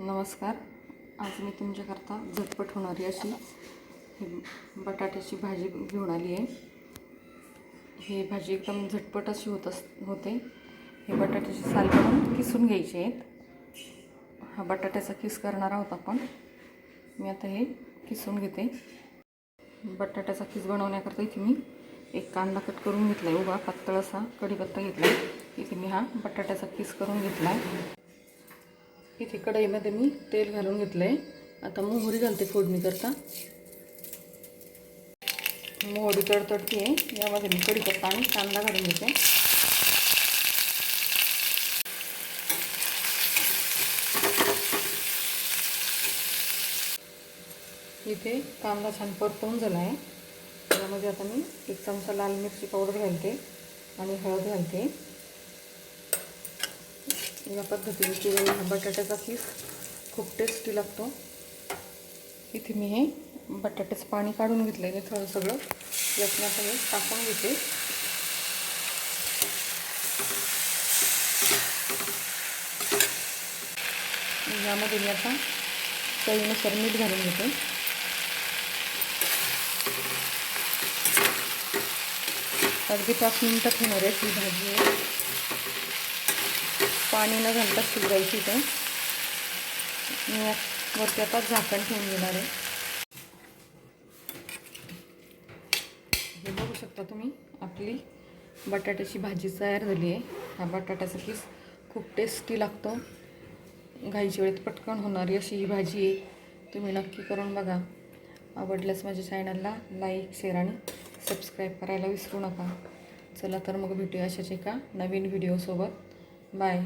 नमस्कार. आज मी तुमच्याकरता झटपट होणारी अशी ही बटाट्याची भाजी घेऊन आली आहे. ही भाजी एकदम झटपट अशी होत अस होते. हे बटाट्याची साल काढून किसून घ्यायचे आहेत. हा बटाट्याचा किस करणार आहोत आपण. मी आता हे किसून घेते. बटाट्याचा किस बनवण्याकरता इथे मी एक कांदा कट करून घेतला आहे उभा पातळ असा कढीपत्ता घेतला आहे इथे मी हा बटाट्याचा किस करून घेतला आहे इथे कढईमध्ये मी तेल घालून घेतलं आहे आता मोहरी घालते फोडणी करता. मोहरी तडतडती आहे यामध्ये मी कढीपत्ता आणि कांदा घालून घेते. इथे कांदा छान परतवून झाला आहे यामध्ये आता मी एक चमचा लाल मिरची पावडर घालते आणि हळद घालते. या पद्धतीने केलेला हा बटाट्याचा पीस खूप टेस्टी लागतो. इथे मी हे बटाट्याचं पाणी काढून घेतलं आहे थोडं सगळं. यातनं आता टाकून घेते. यामध्ये मी आता चवीनुसार मीठ घालून घेते. अगदी पाच मिनटात होणार आहे ही भाजी. पाणी न घालता शिजवायची ते मी वरती आता झाकण ठेवून घेणार आहे. हे बघू शकता तुम्ही आपली बटाट्याची भाजी तयार झाली आहे. हा बटाट्याचा पीस खूप टेस्टी लागतो. घाईच्या वेळेत पटकन होणारी अशी ही भाजी आहे. तुम्ही नक्की करून बघा. आवडल्यास माझ्या चॅनलला लाईक शेअर आणि सबस्क्राईब करायला विसरू नका. चला तर मग भेटूया अशाच एका नवीन व्हिडिओसोबत बाय.